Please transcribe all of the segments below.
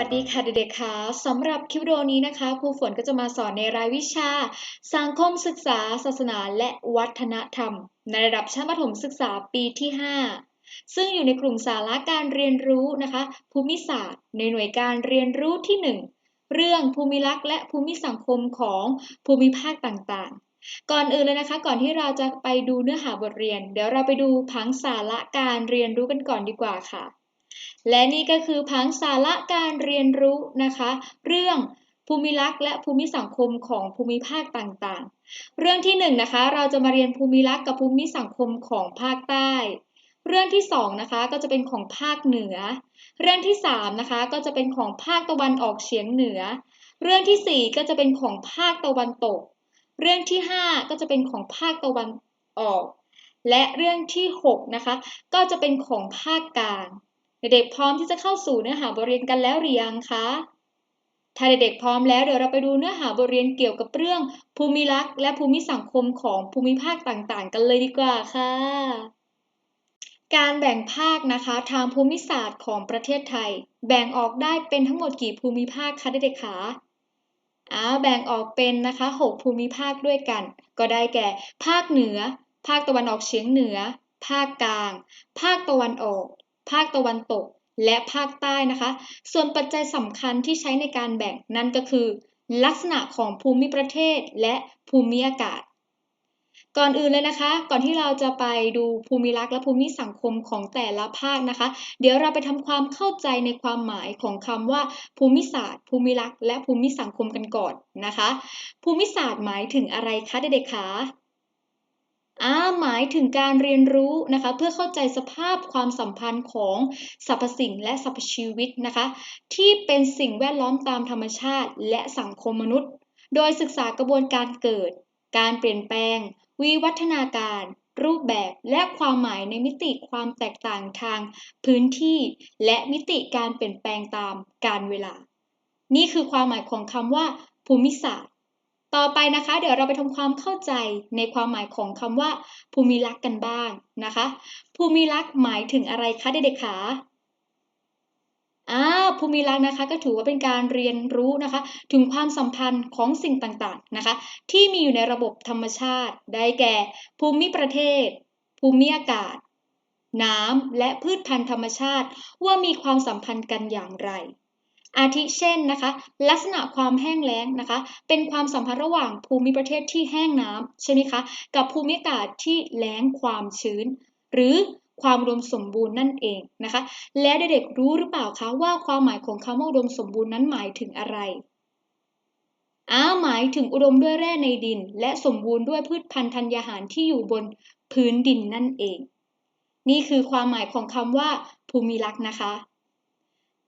สวัสดีค่ะเด็กๆค่ะสำหรับคลิปวิดีโอนี้นะคะครูฝนก็จะมาสอนในรายวิชา สังคมศึกษา ศาสนา และวัฒนธรรม ในระดับชั้นประถมศึกษาปีที่ 5 ซึ่งอยู่ในกลุ่มสาระการเรียนรู้นะคะ ภูมิศาสตร์ ในหน่วยการเรียนรู้ที่ 1 เรื่องภูมิลักษณ์และภูมิสังคมของภูมิภาคต่างๆ ก่อนอื่นเลยนะคะ ก่อนที่เราจะไปดูเนื้อหาบทเรียน เดี๋ยวเราไปดูผังสาระการเรียนรู้กันก่อนดีกว่าค่ะ และนี่ก็คือผังสาระการเรียนรู้นะคะ เรื่องภูมิลักษณ์และภูมิสังคมของภูมิภาคต่างๆ เรื่องที่1นนะคะเราจะมาเรียนภูมิลักษณ์กับภูมิสังคมของภาคใต้ เรื่องที่2นะคะก็จะเป็นของภาคเหนือ เรื่องที่3นะคะก็จะเป็นของภาคตะวันออกเฉียงเหนือ เรื่องที่ 4 ก็จะเป็นของภาคตะวันตก เรื่องที่ 5 ก็จะเป็นของภาคตะวันออก และเรื่องที่6นะคะก็จะเป็นของภาคกลาง เด็กๆพร้อมที่จะเข้าสู่เนื้อหาบทเรียนกันแล้วหรือยังคะ ถ้าเด็กๆพร้อมแล้วเดี๋ยวเราไปดูเนื้อหาบทเรียนเกี่ยวกับเรื่อง ภูมิลักษณ์และภูมิสังคมของภูมิภาคต่างๆ กันเลยดีกว่าค่ะ การแบ่งภาคนะคะทางภูมิศาสตร์ของประเทศไทย แบ่งออกได้เป็นทั้งหมดกี่ภูมิภาคคะเด็กๆคะอ้าวแบ่งออกเป็นนะคะ 6 ภูมิภาคด้วยกัน ก็ได้แก่ ภาคเหนือ ภาคตะวันออกเฉียงเหนือ ภาคกลาง ภาคตะวันออก ภาคตะวันตก และภาคใต้นะคะ ส่วนปัจจัยสำคัญที่ใช้ในการแบ่งนั่นก็คือ ลักษณะของภูมิประเทศและภูมิอากาศ ก่อนอื่นเลยนะคะ ก่อนที่เราจะไปดูภูมิลักษณ์และภูมิสังคมของแต่ละภาคนะคะ เดี๋ยวเราไปทำความเข้าใจในความหมายของคำว่า ภูมิศาสตร์ ภูมิลักษณ์และภูมิสังคมกันก่อนนะคะ ภูมิศาสตร์หมายถึงอะไรคะเด็กๆคะ อาหมายถึงการเรียนรู้นะคะ เพื่อเข้าใจสภาพความสัมพันธ์ของสรรพสิ่งและสรรพชีวิตนะคะ ที่เป็นสิ่งแวดล้อมตามธรรมชาติ และสังคมมนุษย์ โดยศึกษากระบวนการเกิด การเปลี่ยนแปลง วิวัฒนาการ รูปแบบและความหมายในมิติความแตกต่างทางพื้นที่ และมิติการเปลี่ยนแปลงตามกาลเวลา นี่คือความหมายของคำว่า ภูมิศาสตร์ ต่อไปนะคะ เดี๋ยวเราไปทำความเข้าใจในความหมายของคำว่า ภูมิลักษ์กันบ้างนะคะ ภูมิลักษ์หมายถึงอะไรคะเด็กๆคะอ่าภูมิลักษณ์นะคะก็ถือว่าเป็นการเรียนรู้นะคะ ถึงความสัมพันธ์ของสิ่งต่างๆนะคะ ที่มีอยู่ในระบบธรรมชาติ ได้แก่ ภูมิประเทศ ภูมิอากาศ น้ำและพืชพันธุ์ธรรมชาติ ว่ามีความสัมพันธ์กันอย่างไร อาทิเช่นนะคะ ลักษณะความแห้งแล้งนะคะ เป็นความสัมพันธ์ระหว่างภูมิประเทศที่แห้งน้ำใช่ไหมคะ กับภูมิอากาศที่แล้งความชื้น หรือความรวมสมบูรณ์นั่นเองนะคะ และเด็กๆรู้หรือเปล่าคะว่าความหมายของคำว่าอุดมสมบูรณ์นั้นหมายถึงอะไรอ้าหมายถึงอุดมด้วยแร่ในดิน และสมบูรณ์ด้วยพืชพันธุ์ธัญญาหารที่อยู่บนพื้นดินนั่นเอง นี่คือความหมายของคำว่าภูมิลักษณ์นะคะ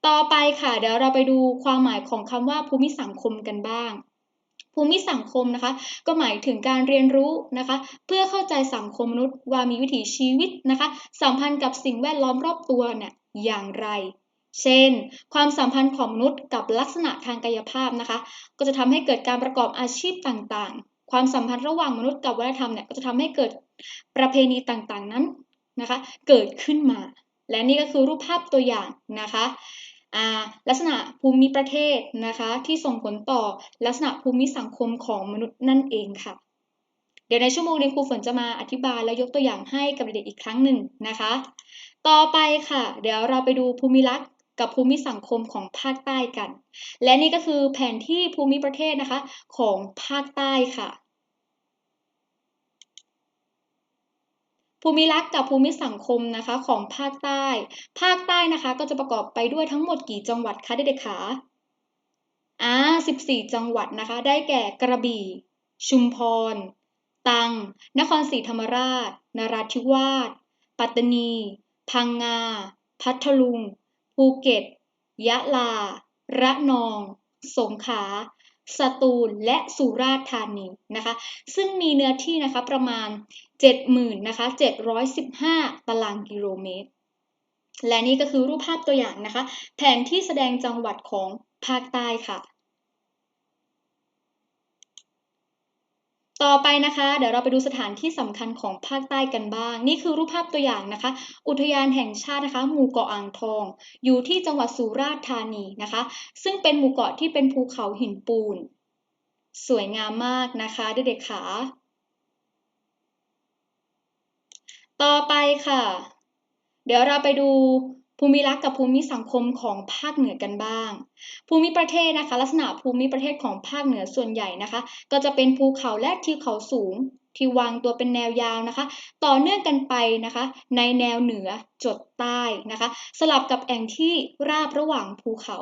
ต่อไปค่ะ เดี๋ยวเราไปดูความหมายของคำว่าภูมิสังคมกันบ้าง ภูมิสังคมนะคะ ก็หมายถึงการเรียนรู้นะคะ เพื่อเข้าใจสังคมมนุษย์ว่ามีวิถีชีวิตนะคะ สัมพันธ์กับสิ่งแวดล้อมรอบตัวเนี่ยอย่างไร เช่น ความสัมพันธ์ของมนุษย์กับลักษณะทางกายภาพนะคะ ก็จะทำให้เกิดการประกอบอาชีพต่างๆ ความสัมพันธ์ระหว่างมนุษย์กับวัฒนธรรมเนี่ยก็จะทำให้เกิดประเพณีต่างๆนั้นนะคะ เกิดขึ้นมา และนี่ก็คือรูปภาพตัวอย่างนะคะ ลักษณะภูมิประเทศนะคะที่ส่งผลต่อลักษณะภูมิสังคมของมนุษย์นั่นเองค่ะ เดี๋ยวในชั่วโมงนี้ครูฝนจะมาอธิบายและยกตัวอย่างให้กับเด็กอีกครั้งหนึ่งนะคะ ต่อไปค่ะ เดี๋ยวเราไปดูภูมิลักษณ์กับภูมิสังคมของภาคใต้กัน และนี่ก็คือแผนที่ภูมิประเทศนะคะของภาคใต้ค่ะ ภูมิลักษณ์กับภูมิสังคมนะคะของภาคใต้ ภาคใต้นะคะก็จะประกอบไปด้วยทั้งหมดกี่จังหวัดคะเด็กๆคะอ่า14 จังหวัดนะคะ ได้แก่กระบี่ ชุมพรตัง นครศรีธรรมราช นราธิวาส ปัตตานี พังงา พัทลุง ภูเก็ต ยะลา ระนอง สงขลา สตูล และสุราษฎร์ธานีนะคะ ซึ่งมีเนื้อที่นะคะประมาณ 70,000นะคะ715 ตารางกิโลเมตร และนี่ก็คือรูปภาพตัวอย่างนะคะ แผนที่แสดงจังหวัดของภาคใต้ค่ะ ต่อไปนะคะ เดี๋ยวเราไปดูสถานที่สำคัญของภาคใต้กันบ้าง นี่คือรูปภาพตัวอย่างนะคะ อุทยานแห่งชาตินะคะหมู่เกาะอ่างทอง อยู่ที่จังหวัดสุราษฎร์ธานีนะคะ ซึ่งเป็นหมู่เกาะที่เป็นภูเขาหินปูน สวยงามมากนะคะเด็กๆขาต่อไปค่ะ เดี๋ยวเราไปดู ภูมิรักษ์กับภูมิสังคมของภาคเหนือกันบ้าง ภูมิประเทศนะคะ ลักษณะภูมิประเทศของภาคเหนือส่วนใหญ่นะคะ ก็จะเป็นภูเขาและทิวเขาสูงที่วางตัวเป็นแนวยาวนะคะ ต่อเนื่องกันไปนะคะ ในแนวเหนือจดใต้นะคะ สลับกับแอ่งที่ราบระหว่างภูเขา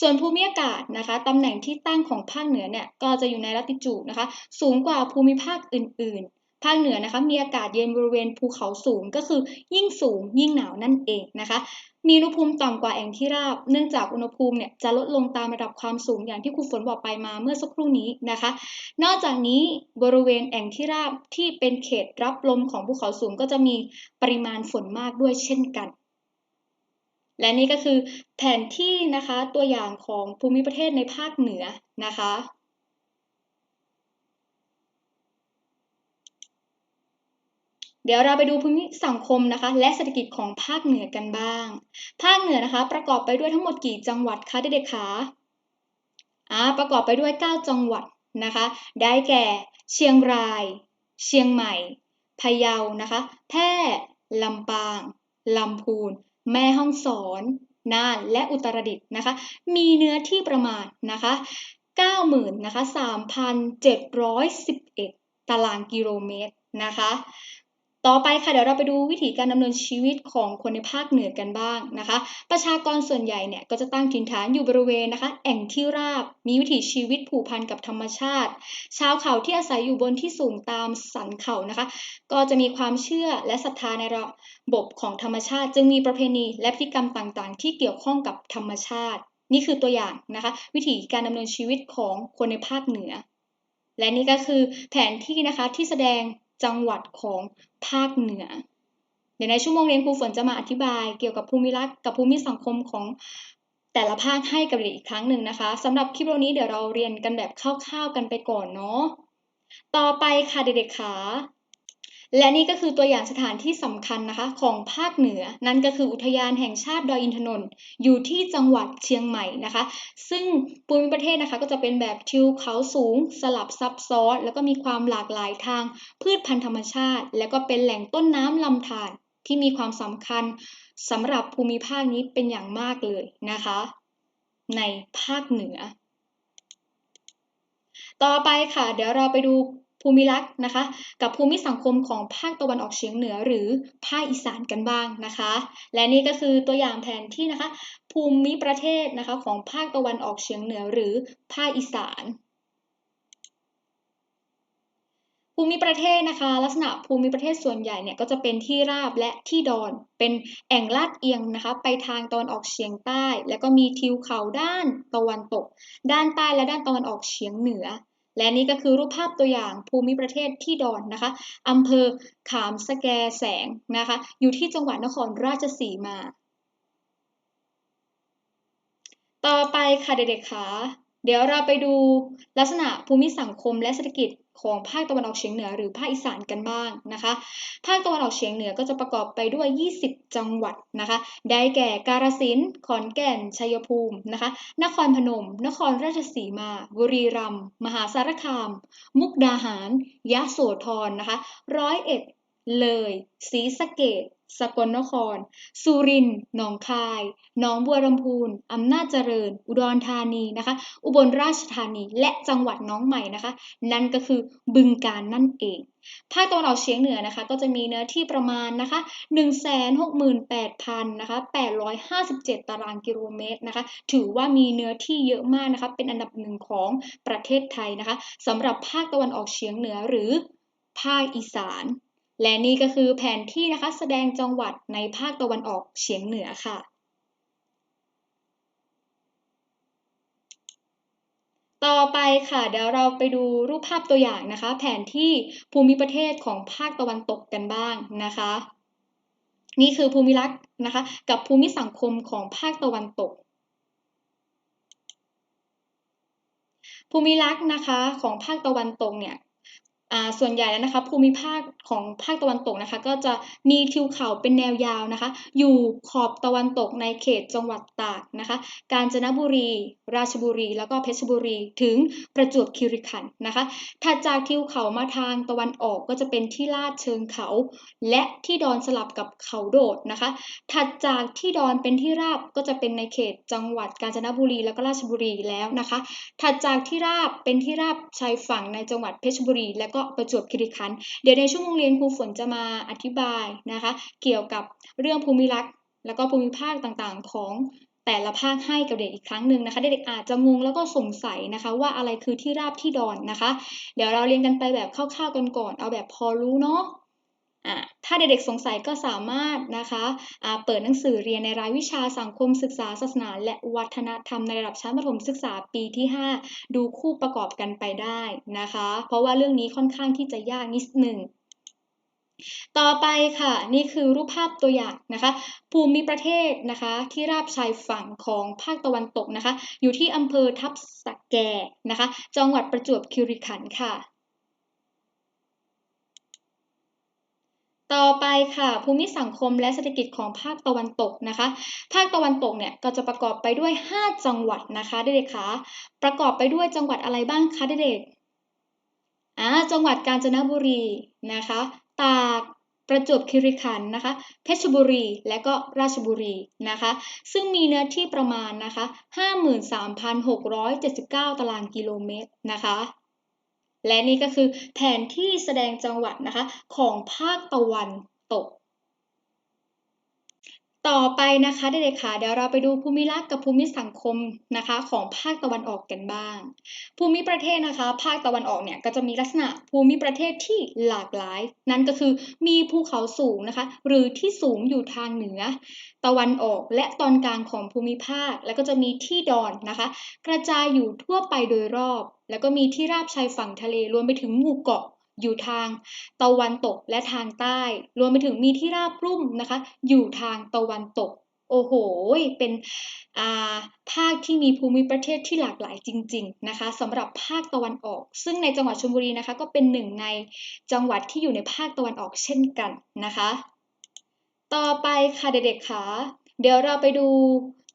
ส่วนภูมิอากาศนะคะตำแหน่งที่ตั้งของภาคเหนือเนี่ยก็จะอยู่ในลัติจูดนะคะ สูงกว่าภูมิภาคอื่น ภาคเหนือนะคะมีอากาศเย็นบริเวณภูเขาสูงก็คือยิ่งสูงยิ่งหนาวนั่นเองนะคะมีอุณหภูมิต่ำกว่าแอ่งที่ราบ เนื่องจากอุณหภูมิเนี่ยจะลดลงตามระดับความสูงอย่างที่ครูฝนบอกไปมาเมื่อสักครู่นี้นะคะ นอกจากนี้บริเวณแอ่งที่ราบที่เป็นเขตรับลมของภูเขาสูงก็จะมีปริมาณฝนมากด้วยเช่นกัน และนี่ก็คือแผนที่นะคะตัวอย่างของภูมิประเทศในภาคเหนือนะคะ เดี๋ยวเราไปดูภูมิสังคมนะคะ และเศรษฐกิจของภาคเหนือกันบ้าง ภาคเหนือนะคะ ประกอบไปด้วยทั้งหมดกี่จังหวัดคะเด็กๆคะอ่าประกอบไปด้วย 9 จังหวัดนะคะ ได้แก่ เชียงราย เชียงใหม่พะเยานะคะ แพร่ลำปางลำพูน แม่ฮ่องสอน น่าน และอุตรดิตถ์นะคะ มีเนื้อที่ประมาณนะคะ90,000นะคะ3,711 ตารางกิโลเมตรนะคะ ต่อไปค่ะเดี๋ยวเราไปดูวิถีการดำเนินชีวิตของคนในภาคเหนือกันบ้างนะคะ ประชากรส่วนใหญ่เนี่ยก็จะตั้งถิ่นฐานอยู่บริเวณนะคะ แอ่งที่ราบ มีวิถีชีวิตผูกพันกับธรรมชาติ ชาวเขาที่อาศัยอยู่บนที่สูงตามสันเขานะคะ ก็จะมีความเชื่อและศรัทธาในระบบของธรรมชาติ จึงมีประเพณีและพฤติกรรมต่างๆ ที่เกี่ยวข้องกับธรรมชาติ นี่คือตัวอย่างนะคะ วิถีการดำเนินชีวิตของคนในภาคเหนือ และนี่ก็คือแผนที่นะคะที่แสดง จังหวัดของภาคเหนือ เดี๋ยวในชั่วโมงเรียนครูฝนจะมาอธิบายเกี่ยวกับภูมิรัฐกับภูมิสังคมของแต่ละภาคให้กับเด็กอีกครั้งหนึ่งนะคะสำหรับคลิปนี้เดี๋ยวเราเรียนกันแบบคร่าวๆกันไปก่อนเนาะต่อไปค่ะเด็กๆขา และนี่ก็คือตัวอย่างสถานที่สำคัญนะคะของภาคเหนือ นั่นก็คืออุทยานแห่งชาติดอยอินทนนท์อยู่ที่จังหวัดเชียงใหม่นะคะ ซึ่งภูมิประเทศนะคะก็จะเป็นแบบทิวเขาสูง สลับซับซ้อน แล้วก็มีความหลากหลายทาง พืชพันธุ์ธรรมชาติ แล้วก็เป็นแหล่งต้นน้ำลำธารที่มีความสำคัญสำหรับภูมิภาคนี้เป็นอย่างมากเลยนะคะ ในภาคเหนือ ต่อไปค่ะ เดี๋ยวเราไปดู ภูมิรักษ์นะคะ กับภูมิสังคมของภาคตะวันออกเฉียงเหนือหรือภาคอีสานกันบ้างนะคะ และนี่ก็คือตัวอย่างแผนที่นะคะ ภูมิประเทศนะคะของภาคตะวันออกเฉียงเหนือหรือภาคอีสานภูมิประเทศนะคะ ลักษณะภูมิประเทศส่วนใหญ่เนี่ยก็จะเป็นที่ราบและที่ดอนเป็นแอ่งลาดเอียงนะคะ ไปทางตะวันออกเฉียงใต้ แล้วก็มีทิวเขาด้านตะวันตก ด้านใต้และด้านตะวันออกเฉียงเหนือ และนี่ก็คือรูปภาพตัวอย่างภูมิประเทศที่ดอนนะคะอำเภอขามสแกแสงนะคะ อยู่ที่จังหวัดนครราชสีมา ต่อไปค่ะเด็กๆค่ะเดี๋ยวเราไปดูลักษณะภูมิสังคมและเศรษฐกิจ ของภาคตะวันออกเฉียงเหนือหรือภาคอีสานกันบ้างนะคะ ภาคตะวันออกเฉียงเหนือก็จะประกอบไปด้วย 20 จังหวัดนะคะ ได้แก่กาฬสินธุ์ขอนแก่น ชัยภูมินะคะ นครพนม นครราชสีมา บุรีรัมย์ มหาสารคาม มุกดาหาร ยะโสธรนะคะ ร้อยเอ็ด เลย ศรีสะเกด สกลนคร สุรินทร์หนองคาย หนองบัวลำพูนอำนาจเจริญ อุดรธานีนะคะ อุบลราชธานี และจังหวัดน้องใหม่นะคะ นั่นก็คือบึงการนั่นเอง ภาคตะวันออกเฉียงเหนือนะคะ ก็จะมีเนื้อที่ประมาณนะคะ168,000นะคะ857 ตารางกิโลเมตรนะคะ ถือว่ามีเนื้อที่เยอะมากนะคะ เป็นอันดับหนึ่งของประเทศไทยนะคะสำหรับภาคตะวันออกเฉียงเหนือหรือภาคอีสาน และนี่ก็คือแผนที่นะคะแสดงจังหวัดในภาคตะวันออกเฉียงเหนือค่ะ ต่อไปค่ะเดี๋ยวเราไปดูรูปภาพตัวอย่างนะคะ แผนที่ภูมิประเทศของภาคตะวันตกกันบ้างนะคะ นี่คือภูมิรักษ์นะคะ กับภูมิสังคมของภาคตะวันตกภูมิรักษณ์นะคะของภาคตะวันตกเนี่ย ส่วนใหญ่แล้วนะคะภูมิภาคของภาคตะวันตกนะคะ ก็จะมีทิวเขาเป็นแนวยาวนะคะ อยู่ขอบตะวันตกในเขตจังหวัดตากนะคะ กาญจนบุรี ราชบุรี แล้วก็เพชรบุรี ถึงประจวบคีรีขันธ์นะคะถัดจากทิวเขามาทางตะวันออกก็จะเป็นที่ลาดเชิงเขา และที่ดอนสลับกับเขาโดดนะคะถัดจากที่ดอนเป็นที่ราบก็จะเป็นในเขตจังหวัดกาญจนบุรี แล้วก็ราชบุรีแล้วนะคะถัดจากที่ราบเป็นที่ราบชายฝั่งในจังหวัดเพชรบุรี และก็ประจวบคีรีขันธ์เดี๋ยวในช่วงโรงเรียนครูฝนจะมาอธิบายนะคะ เกี่ยวกับเรื่องภูมิรักษ์แล้วก็ภูมิภาคต่างๆ ของแต่ละภาคให้กับเด็กอีกครั้งหนึ่งนะคะเด็กๆอาจจะงงแล้วก็สงสัยนะคะ ว่าอะไรคือที่ราบที่ดอนนะคะ เดี๋ยวเราเรียนกันไปแบบคร่าวๆกันก่อน เอาแบบพอรู้เนาะ ถ้าเด็กๆสงสัยก็สามารถนะคะเปิดหนังสือเรียนในรายวิชาสังคมศึกษาศาสนา และวัฒนธรรมในระดับชั้นประถมศึกษาปีที่ 5 ดูคู่ประกอบกันไปได้นะคะ เพราะว่าเรื่องนี้ค่อนข้างที่จะยากนิดหนึ่งต่อไปค่ะ นี่คือรูปภาพตัวอย่างนะคะ ภูมิประเทศนะคะที่ราบชายฝั่งของภาคตะวันตกนะคะ อยู่ที่อำเภอทับสะแกนะคะ จังหวัดประจวบคีรีขันธ์ค่ะ ต่อไปค่ะภูมิสังคมและเศรษฐกิจของภาคตะวันตกนะคะ ภาคตะวันตกเนี่ยก็จะประกอบไปด้วย 5 จังหวัดนะคะเด็กๆคะประกอบไปด้วยจังหวัดอะไรบ้างคะเด็กๆอ่าจังหวัดกาญจนบุรีนะคะ ตากประจวบคีรีขันธ์นะคะ เพชรบุรี และก็ราชบุรีนะคะ ซึ่งมีเนื้อที่ประมาณนะคะ 53,679 ตารางกิโลเมตรนะคะ และนี่ก็คือแผนที่แสดงจังหวัดนะคะของภาคตะวันตก ต่อไปนะคะเด็กๆค่ะเดี๋ยวเราไปดูภูมิรักษ์กับภูมิสังคมนะคะ ของภาคตะวันออกกันบ้าง ภูมิประเทศนะคะ ภาคตะวันออกเนี่ยก็จะมีลักษณะภูมิประเทศที่หลากหลาย นั่นก็คือมีภูเขาสูงนะคะ หรือที่สูงอยู่ทางเหนือ ตะวันออกและตอนกลางของภูมิภาค แล้วก็จะมีที่ดอนนะคะ กระจายอยู่ทั่วไปโดยรอบ แล้วก็มีที่ราบชายฝั่งทะเลรวมไปถึงหมู่เกาะ อยู่ทางตะวันตกและทางใต้ รวมไปถึงมีที่ราบรุ่มนะคะ อยู่ทางตะวันตก โอ้โห เป็นภาคที่มีภูมิประเทศที่หลากหลายจริง ๆนะคะสำหรับภาคตะวันออก ซึ่งในจังหวัดชลบุรีนะคะ ก็เป็นหนึ่งในจังหวัดที่อยู่ในภาคตะวันออกเช่นกันนะคะ ต่อไปค่ะเด็กๆค่ะเดี๋ยวเราไปดู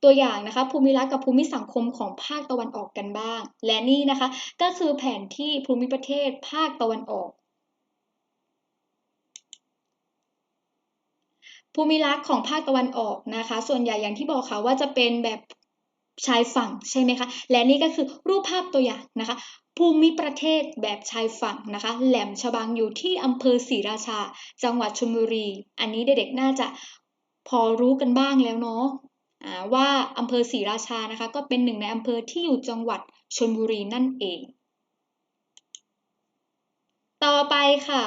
ตัวอย่างนะคะภูมิรัฐกับภูมิสังคมของภาคตะวันออกกันบ้าง และนี่นะคะก็คือแผนที่ภูมิประเทศภาคตะวันออก ภูมิรัฐของภาคตะวันออกนะคะ ส่วนใหญ่อย่างที่บอกค่ะว่าจะเป็นแบบชายฝั่งใช่ไหมคะและนี่ก็คือรูปภาพตัวอย่างนะคะ ภูมิประเทศแบบชายฝั่งนะคะ แหลมฉบังอยู่ที่อำเภอศรีราชา จังหวัดชลบุรี อันนี้เด็กๆน่าจะพอรู้กันบ้างแล้วเนาะ ว่าอำเภอศรีราชานะคะก็เป็นหนึ่งในอำเภอที่อยู่จังหวัดชลบุรีนั่นเอง ต่อไปค่ะ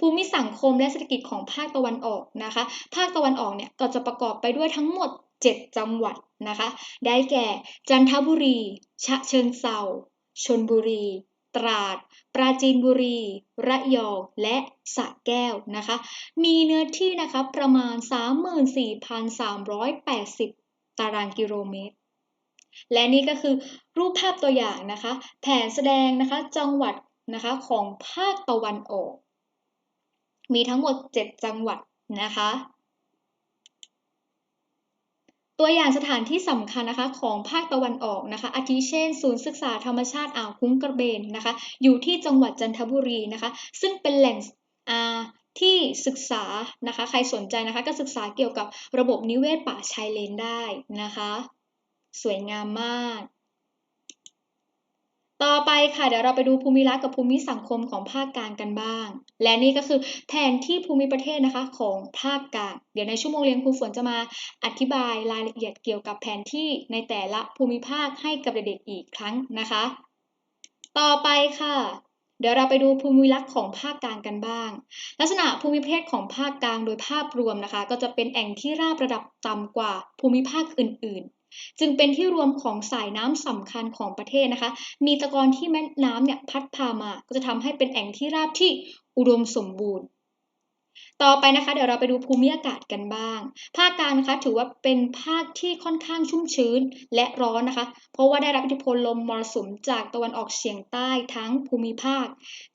ภูมิสังคมและเศรษฐกิจของภาคตะวันออกนะคะ ภาคตะวันออกเนี่ยก็จะประกอบไปด้วยทั้งหมด 7 จังหวัดนะคะ ได้แก่ จันทบุรีฉะเชิงเซาชนบุรี ตราด ปราจีนบุรี ระยอง และสระแก้วนะคะ มีเนื้อที่นะคะประมาณ 34,380 ตารางกิโลเมตร และนี่ก็คือรูปภาพตัวอย่างนะคะ แผนแสดงนะคะจังหวัดนะคะของภาคตะวันออก มีทั้งหมด 7 จังหวัดนะคะ ตัวอย่างสถานที่สำคัญนะคะของภาคตะวันออกนะคะ อาทิเช่น ศูนย์ศึกษาธรรมชาติอ่าวคุ้งกระเบนนะคะ อยู่ที่จังหวัดจันทบุรีนะคะ ซึ่งเป็นแหล่ง ที่ศึกษานะคะ ใครสนใจนะคะ ก็ศึกษาเกี่ยวกับระบบนิเวศป่าชายเลนได้นะคะ สวยงามมาก ต่อไปค่ะ เดี๋ยวเราไปดูภูมิรัฐกับภูมิสังคมของภาคกลางกันบ้าง และนี่ก็คือแผนที่ภูมิประเทศนะคะของภาคกลาง เดี๋ยวในชั่วโมงเรียนครูฝนจะมาอธิบายรายละเอียดเกี่ยวกับแผนที่ในแต่ละภูมิภาคให้กับเด็กๆอีกครั้งนะคะ ต่อไปค่ะ เดี๋ยวเราไปดูภูมิลักษณ์ของภาคกลางกันบ้าง ลักษณะภูมิประเทศของภาคกลางโดยภาพรวมนะคะ ก็จะเป็นแอ่งที่ราบระดับต่ำกว่าภูมิภาคอื่น ๆ จึงเป็นที่รวมของสายน้ำสำคัญของประเทศนะคะ มีตะกอนที่แม่น้ำเนี่ยพัดพามา ก็จะทำให้เป็นแอ่งที่ราบที่อุดมสมบูรณ์ ต่อไปนะคะ เดี๋ยวเราไปดูภูมิอากาศกันบ้าง ภาคกลางนะคะถือว่าเป็นภาคที่ค่อนข้างชุ่มชื้นและร้อนนะคะ เพราะว่าได้รับอิทธิพลลมมรสุมจากตะวันออกเฉียงใต้ทั้งภูมิภาค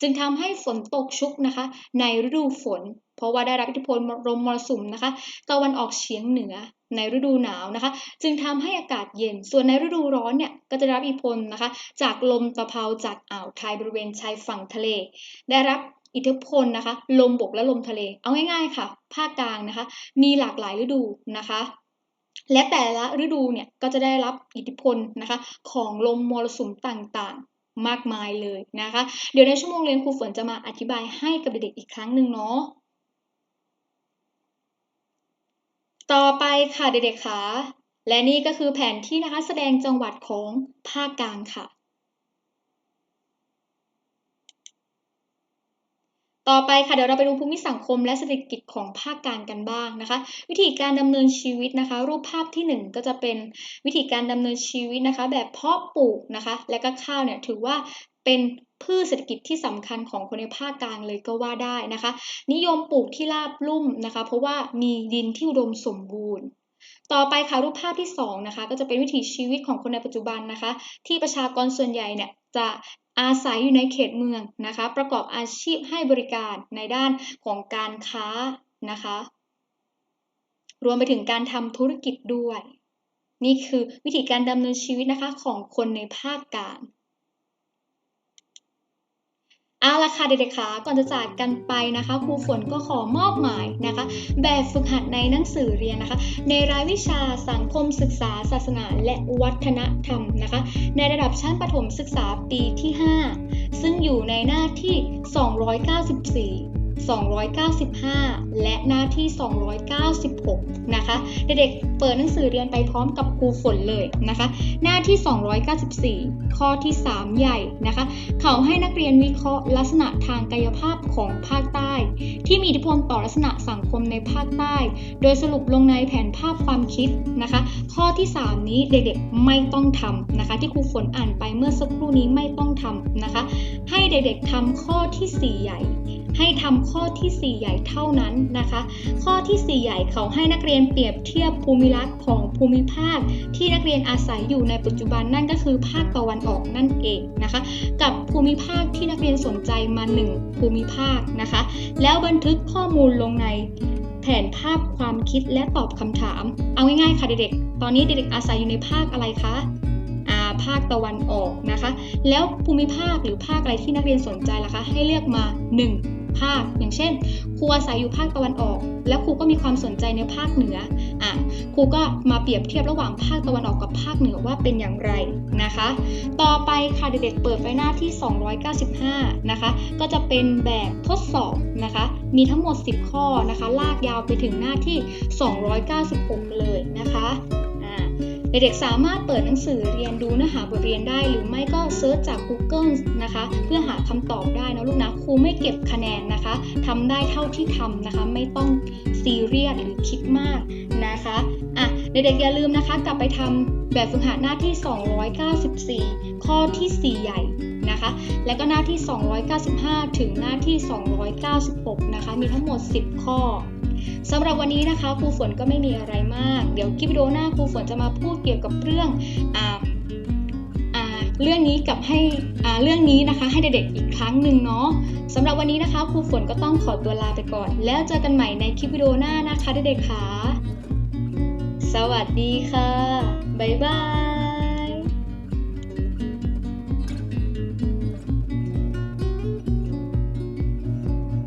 จึงทำให้ฝนตกชุกนะคะ ในฤดูฝน เพราะว่าได้รับอิทธิพลลมมรสุมนะคะ ตะวันออกเฉียงเหนือในฤดูหนาวนะคะ จึงทำให้อากาศเย็น ส่วนในฤดูร้อนเนี่ยก็จะได้รับอิทธิพลนะคะ จากลมตะเภาจากอ่าวไทยบริเวณชายฝั่งทะเล ได้รับ อิทธิพลนะคะ ลมบกและลมทะเล เอาง่ายๆค่ะ ภาคกลางนะคะ มีหลากหลายฤดูนะคะ และแต่ละฤดูเนี่ยก็จะได้รับอิทธิพลนะคะ ของลมมรสุมต่างๆ มากมายเลยนะคะ เดี๋ยวในชั่วโมงเรียนครูฝนจะมาอธิบายให้กับเด็กๆอีกครั้งหนึ่งเนาะต่อไปค่ะเด็กๆค่ะและนี่ก็คือแผนที่นะคะแสดงจังหวัดของภาคกลางค่ะ ต่อไปค่ะเดี๋ยวเราไปดูภูมิสังคมและเศรษฐกิจของภาคกลางกันบ้างนะคะ วิธีการดำเนินชีวิตนะคะ รูปภาพที่หนึ่งก็จะเป็นวิธีการดำเนินชีวิตนะคะ แบบเพาะปลูกนะคะ และก็ข้าวเนี่ยถือว่าเป็นพืชเศรษฐกิจที่สำคัญของคนในภาคกลางเลยก็ว่าได้นะคะ นิยมปลูกที่ราบลุ่มนะคะ เพราะว่ามีดินที่อุดมสมบูรณ์ต่อไปค่ะรูปภาพที่สองนะคะก็จะเป็นวิถีชีวิตของคนในปัจจุบันนะคะ ที่ประชากรส่วนใหญ่เนี่ย จะอาศัยอยู่ในเขตเมืองนะคะ ประกอบอาชีพให้บริการในด้านของการค้านะคะ รวมไปถึงการทำธุรกิจด้วย นี่คือวิธีการดำเนินชีวิตนะคะของคนในภาคกลาง เอาละค่ะเด็กๆคะก่อนจะจากกันไปนะคะครูฝนก็ขอมอบหมายนะคะ แบบฝึกหัดในหนังสือเรียนนะคะ ในรายวิชาสังคมศึกษา ศาสนา และวัฒนธรรมนะคะ ในระดับชั้นประถมศึกษาปีที่ 5 ซึ่งอยู่ในหน้าที่ 294 295 และหน้าที่ 296 นะคะ เด็กๆ เปิดหนังสือเรียนไปพร้อมกับครูฝนเลยนะคะ หน้าที่ 294 ข้อที่ 3 ใหญ่นะคะ เขาให้นักเรียนวิเคราะห์ลักษณะทางกายภาพของภาคใต้ ที่มีอิทธิพลต่อลักษณะสังคมในภาคใต้ โดยสรุปลงในแผนภาพความคิดนะคะ ข้อที่ 3 นี้เด็กๆ ไม่ต้องทำนะคะ ที่ครูฝนอ่านไปเมื่อสักครู่นี้ไม่ต้องทำนะคะ ให้เด็กๆทำข้อทีสี่4 ใหญ่ ให้ทำข้อทีสี่ 4 ใหญ่เท่านั้นนะคะ ข้อทีสี่ 4 ใหญ่เขาให้นักเรียนเปรียบเทียบภูมิลักษณ์ของภูมิภาค ที่นักเรียนอาศัยอยู่ในปัจจุบันนั่นก็คือภาคตะวันออกนั่นเองนะคะ กับภูมิภาคที่นักเรียนสนใจมาหนึ่งภูมิภาคนะคะ แล้วบันทึกข้อมูลลงในแผนภาพความคิดและตอบคำถาม เอาง่ายๆค่ะเด็กๆ ตอนนี้เด็กๆอาศัยอยู่ในภาคอะไรคะอ่าภาคตะวันออกนะคะ แล้วภูมิภาคหรือภาคอะไรที่นักเรียนสนใจล่ะคะ ให้เลือกมา 1 ภาค อย่างเช่น ครูอาศัยอยู่ภาคตะวันออก แล้วครูก็มีความสนใจในภาคเหนืออะครูก็มาเปรียบเทียบระหว่างภาคตะวันออกกับภาคเหนือว่าเป็นอย่างไรนะคะ ต่อไปค่ะเด็กๆเปิดไฟหน้าที่ 295 นะคะ ก็จะเป็นแบบทดสอบนะคะ มีทั้งหมด 10 ข้อนะคะ ลากยาวไปถึงหน้าที่ 296 เลยนะคะ เด็กๆสามารถเปิดหนังสือเรียนดูเนื้อหาบทเรียนได้ หรือไม่ก็เซิร์ชจาก Google นะคะ เพื่อหาคำตอบได้นะลูกนะครูไม่เก็บคะแนนนะคะทำได้เท่าที่ทำนะคะ ไม่ต้องซีเรียสหรือคิดมากนะคะอะเด็กๆอย่าลืมนะคะ กลับไปทำแบบฝึกหัดหน้าที่ 294 ข้อทีสี่ 4 ใหญ่นะคะ และก็หน้าที่ 295 ถึงหน้าที่ 296 นะคะ มีทั้งหมด 10 ข้อ สำหรับวันนี้นะคะครูฝนก็ไม่มีอะไรมาก เดี๋ยวคลิปวิดีโอหน้าครูฝนจะมาพูดเกี่ยวกับเรื่องอ่าอ่าเรื่องนี้กับให้เรื่องนี้นะคะ ให้เด็กๆอีกครั้งหนึ่งเนาะสำหรับวันนี้นะคะครูฝนก็ต้องขอตัวลาไปก่อน แล้วเจอกันใหม่ในคลิปวิดีโอหน้านะคะเด็กๆค่ะสวัสดีค่ะบ๊ายบาย